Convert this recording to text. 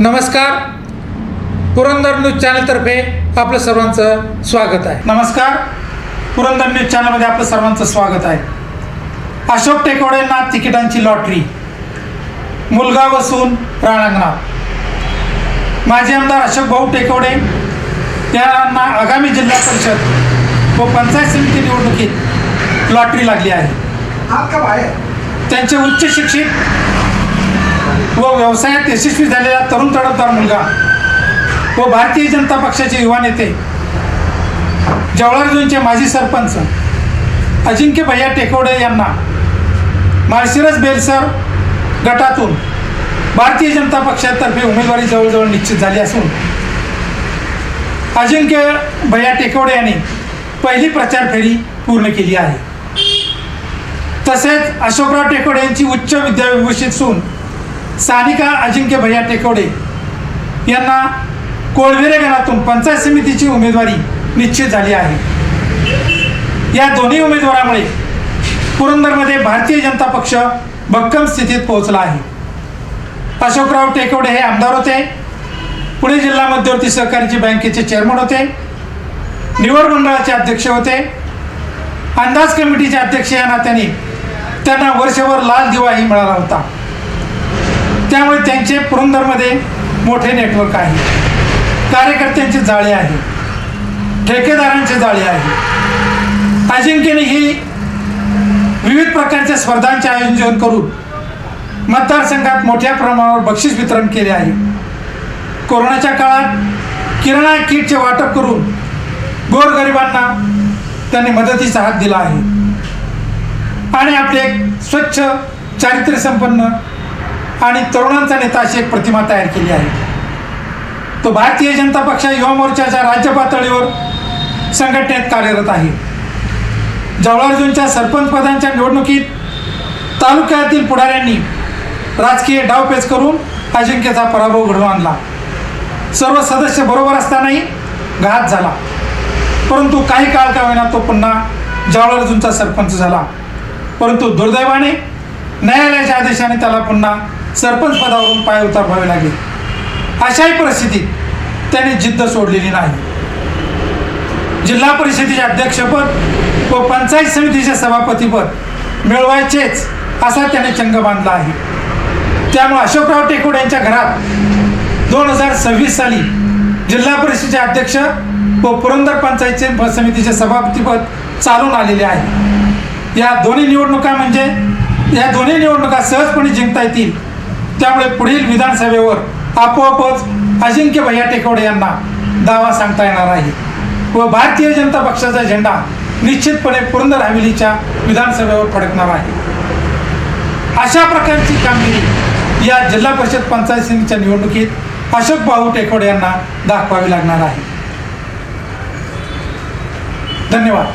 नमस्कार. पुरंदर न्यूज चॅनलतर्फे आपलं सर्वांचं स्वागत आहे. नमस्कार. पुरंदर न्यूज चॅनलमध्ये आपलं सर्वांचं स्वागत आहे. अशोक टेकवडेंना तिकिटांची लॉटरी. मुलगा बसून राणांगणात. माजी आमदार अशोक भाऊ टेकवडे यांना आगामी जिल्हा परिषद व पंचायत समिती निवडणुकीत लॉटरी लागली आहे. त्यांचे उच्च शिक्षित व व्यवसायात यशस्वी झालेला तरुण तडफदार मुलगा. व भारतीय जनता पक्षाचे युवा नेते. जवळार्जूनचे माजी सरपंच. अजिंक्य भैया टेकवडे यांना. माळशिरस बेलसर गटातून भारतीय जनता पक्षातर्फे उमेदवारी जवळजवळ निश्चित झाली असून. अजिंक्य भैया टेकवडे यांनी पहिली प्रचार फेरी पूर्ण केली आहे. तसेच अशोकराव टेकवडे यांची उच्च विद्याविभूषित सून सानिका अजिंक्य भैया टेकवडे यांना कोळवेरे गणातून पंचायत समितीची उमेदवारी निश्चित झाली आहे. या दोन्ही उमेदवारामुळे पुरंदरमध्ये भारतीय जनता पक्ष भक्कम स्थितीत पोहोचला आहे. अशोकराव टेकवडे हे आमदार होते. पुणे जिल्हा मध्यवर्ती सहकारीची बँकेचे चेअरमन होते. निवड मंडळाचे अध्यक्ष होते. अंदाज कमिटीचे अध्यक्ष या नात्याने त्यांना वर्षभर लाल दिवाही मिळाला होता. त्यामुळे त्यांचे पुरंदरमध्ये मोठे नेटवर्क आहे. कार्यकर्त्यांचे जाळे आहे. ठेकेदारांचे जाळे आहे. अजिंक्यने ही विविध प्रकारच्या स्पर्धांचे आयोजन करून मतदारसंघात मोठ्या प्रमाणावर बक्षीस वितरण केले आहे. कोरोनाच्या काळात किराणा किटचे वाटप करून गोरगरिबांना त्यांनी मदतीचा हात दिला आहे. आणि आपले स्वच्छ चारित्र्य संपन्न आणि तरुणांचा नेता अशी एक प्रतिमा तयार केली आहे. तो भारतीय जनता पक्ष युवा मोर्चाच्या राज्य पातळीवर संघटनेत कार्यरत आहे. जवळार्जूनच्या सरपंच पदांच्या निवडणुकीत तालुक्यातील पुढाऱ्यांनी राजकीय डावपेच करून अजिंक्यचा पराभव घडवून आणला. सर्व सदस्य बरोबर असतानाही घात झाला. परंतु काही काळ का होईना तो पुन्हा जवळार्जूनचा सरपंच झाला. परंतु दुर्दैवाने न्यायालयाच्या आदेशाने त्याला पुन्हा सरपंच पदावरून पाय उतारवावे लागले. अशाही परिस्थितीत त्याने जिद्द सोडलेली नाही. जिल्हा परिषदेचे अध्यक्षपद व पंचायत समितीचे सभापतीपद मिळवायचेच असा त्याने चंग बांधला आहे. त्यामुळे अशोकराव टेकोड यांच्या घरात दोन हजार सव्वीस साली जिल्हा परिषदेचे अध्यक्ष व पुरंदर पंचायत समितीचे सभापतीपद चालून आलेले आहे. या दोन्ही निवडणुका म्हणजे या दोन्ही निवडणुका सहजपणे जिंकता येतील त्यामुळे पुढील विधानसभेवर आपोआपच अजिंक्य भैया टेकवडे यांना दावा सांगता येणार आहे. व भारतीय जनता पक्षाचा झेंडा निश्चितपणे पुरंदर हवेलीच्या विधानसभेवर फडकणार आहे. अशा प्रकारची कामगिरी या जिल्हा परिषद पंचायत समितीच्या निवडणुकीत अशोक भाऊ टेकवडे यांना दाखवावी लागणार आहे. धन्यवाद.